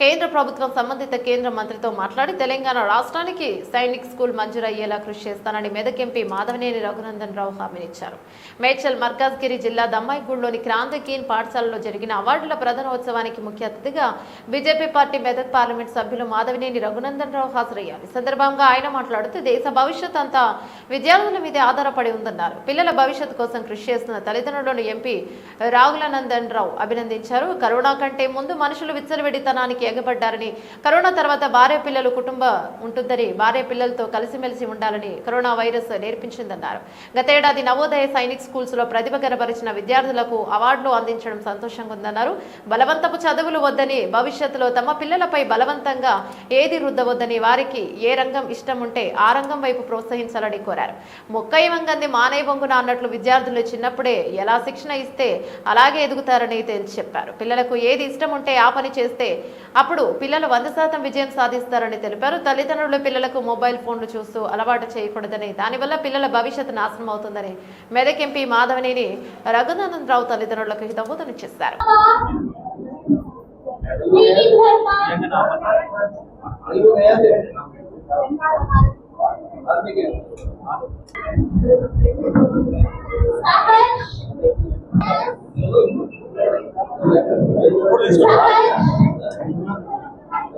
కేంద్ర ప్రభుత్వం సంబంధిత కేంద్ర మంత్రితో మాట్లాడి తెలంగాణ రాష్ట్రానికి సైనిక్ స్కూల్ మంజూరయ్యేలా కృషి చేస్తానని మెదక్ ఎంపీ మాధవనేని రఘునందన్ రావు హామీనిచ్చారు మేడ్చల్ మర్కాజ్గిరి జిల్లా దమ్మాయిగూడలోని క్రాంతికీన్ పాఠశాలలో జరిగిన అవార్డుల ప్రధానోత్సవానికి ముఖ్య అతిథిగా బీజేపీ పార్టీ మెదక్ పార్లమెంట్ సభ్యులు మాధవనేని రఘునందన్ రావు హాజరయ్యారు. ఈ సందర్భంగా ఆయన మాట్లాడుతూ దేశ భవిష్యత్ అంతా విద్యార్థుల మీదే ఆధారపడి ఉందన్నారు. పిల్లల భవిష్యత్తు కోసం కృషి చేస్తున్న తల్లిదండ్రులను ఎంపీ రాగులనందన్ రావు అభినందించారు. కరోనా కంటే ముందు మనుషులు విచ్చలవిడితనానికి ఎగబడ్డారని. కరోనా తర్వాత భార్య పిల్లలు కుటుంబ ఉంటుందని భార్య పిల్లలతో కలిసిమెలిసి ఉండాలని కరోనా వైరస్ నేర్పించిందన్నారు. గతేడాది నవోదయ సైనిక్ స్కూల్స్లో ప్రతిభ కనబరిచిన విద్యార్థులకు అవార్డులు అందించడం సంతోషంగా ఉందన్నారు బలవంతపు చదువులు వద్దని భవిష్యత్తులో తమ పిల్లలపై బలవంతంగా ఏది రుద్దవద్దని వారికి ఏ రంగం ఇష్టం ఉంటే ఆ రంగం వైపు ప్రోత్సహించాలని కోరారు. మొక్కై వంగంది వంగున అన్నట్లు విద్యార్థులు చిన్నప్పుడే ఎలా శిక్షణ ఇస్తే అలాగే ఎదుగుతారని తేల్చి చెప్పారు. పిల్లలకు ఏది ఇష్టం ఉంటే ఆ పని చేస్తే అప్పుడు పిల్లలు వంద శాతం విజయం సాధిస్తారని తెలిపారు. తల్లిదండ్రులు పిల్లలకు మొబైల్ ఫోన్లు చూస్తూ అలవాటు చేయకూడదని దానివల్ల పిల్లల భవిష్యత్తు నాశనం అవుతుందని మెదక్ ఎంపీ మాధవనేని రఘునందన్ రావు తల్లిదండ్రులకు హితబోధన చేశారు.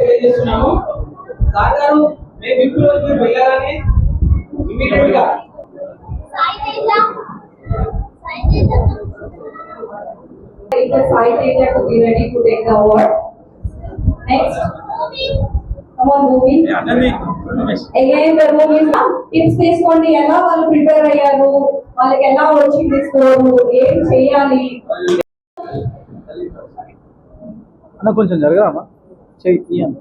తెలియజేస్తున్నాము సార్ గారు మేము ఇప్పుడు రోజు వెళ్ళగానే ఇమీడియట్ గా request Sai Teja to be ready to take the award. Next, come on, movie. Again, the movie is tips తీసుకోండి ఎలా వాళ్ళు ప్రిపేర్ అయ్యారు వాళ్ళకి ఎలా వచ్చింది స్కోరు ఏం చేయాలి అన్న కొంచెం జరగరామా చెయ్యి తీయండి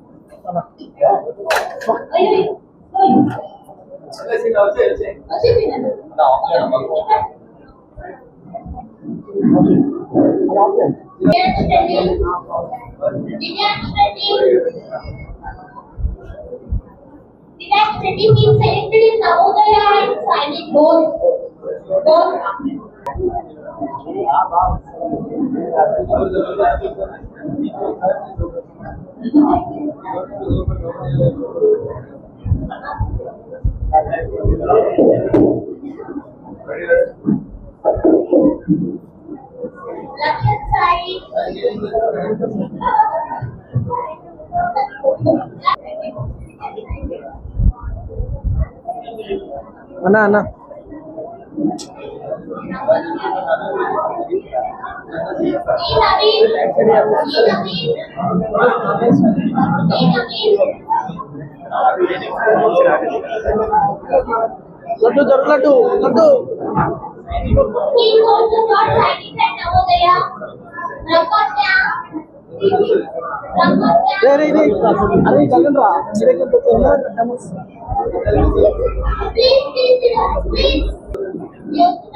The next city means selected in Navodaya and Sainik both. Both. Left side. అన్న అన్న laddu దొరకు laddu laddu He also got Sainik and Navodaya. Rakatya. Rakatya. వేరే ఇది అది కదండ్రా Please, please, please.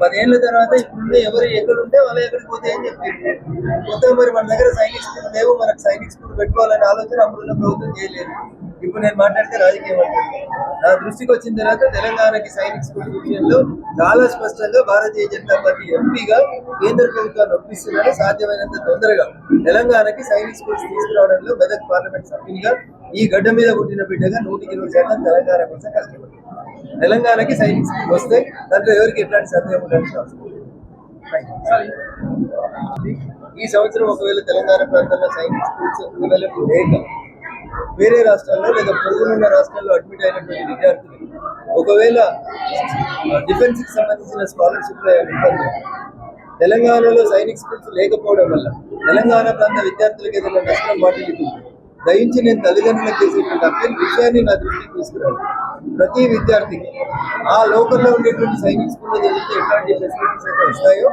పదేళ్ళ తర్వాత ఇప్పుడు ఎవరు ఎక్కడ ఉంటే వాళ్ళు ఎక్కడికి పోతే అని చెప్పి. మొత్తం మరి మన దగ్గర సైనిక్ స్కూల్ లేవు మనకు సైనిక్ స్కూల్ పెట్టుకోవాలనే ఆలోచన అప్పుడున్న ప్రభుత్వం చేయలేదు. ఇప్పుడు నేను మాట్లాడితే రాజకీయం అంటుంది నా దృష్టికి వచ్చిన తర్వాత తెలంగాణకి సైనిక్ స్కూల్ విషయంలో చాలా స్పష్టంగా భారతీయ జనతా పార్టీ ఎంపీగా కేంద్ర ప్రభుత్వాన్ని ఒప్పిస్తున్నారు సాధ్యమైనంత తొందరగా తెలంగాణకి సైనిక్ స్కూల్స్ తీసుకురావడంలో మెదక్ పార్లమెంట్ సభ్యునిగా ఈ గడ్డ మీద పుట్టిన బిడ్డగా నూటికి ఇరవై శాతం తెలంగాణ కోసం కష్టపడుతుంది. తెలంగాణకి సైనిక్ స్కూల్ వస్తే దాంట్లో ఎవరికి ఎట్లాంటి సందేహం ఉండాల్సిన అవసరం. ఈ సంవత్సరం ఒకవేళ తెలంగాణ ప్రాంతంలో సైనిక్ స్కూల్స్ అవైలబుల్ లేక వేరే రాష్ట్రాల్లో లేదా పొరుగునున్న రాష్ట్రాల్లో అడ్మిట్ అయినటువంటి విద్యార్థులు ఒకవేళ డిఫెన్స్కి సంబంధించిన స్కాలర్షిప్ ఇబ్బంది తెలంగాణలో సైనిక్ స్కూల్స్ లేకపోవడం వల్ల తెలంగాణ ప్రాంత విద్యార్థులకు ఏదైనా నష్టం వాటిల్లుతుంది? దయించి నేను తల్లిదండ్రులకు చేసేటువంటి అప్పీల్ విషయాన్ని నా దృష్టికి తీసుకురాను ప్రతి విద్యార్థికి ఆ లోకల్లో ఉండేటువంటి సైనిక్ స్కూల్లో చదివితే ఎట్లాంటి ఫెసిలిటీస్ అయితే వస్తాయో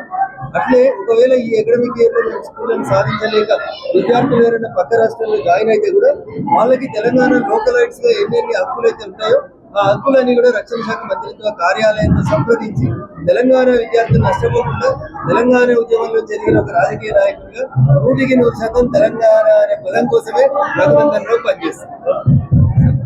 అట్లే ఒకవేళ ఈ అకాడమిక్ ఇయర్లో మేము స్కూళ్ళని సాధించలేక విద్యార్థులు ఎవరైనా పక్క రాష్ట్రాల్లో జాయిన్ అయితే కూడా వాళ్ళకి తెలంగాణ లోకలైట్స్గా ఎన్నెన్ని హక్కులు అయితే ఉంటాయో ఆ హక్కులన్నీ కూడా రక్షణ శాఖ మంత్రిత్వ కార్యాలయంతో సంప్రదించి తెలంగాణ విద్యార్థులు నష్టపోకుండా తెలంగాణ ఉద్యమంలో జరిగిన ఒక రాజకీయ నాయకుడిగా నూటికి నూరు శాతం తెలంగాణ అనే పదం కోసమే రఘునందన్ రావు పనిచేస్తారు.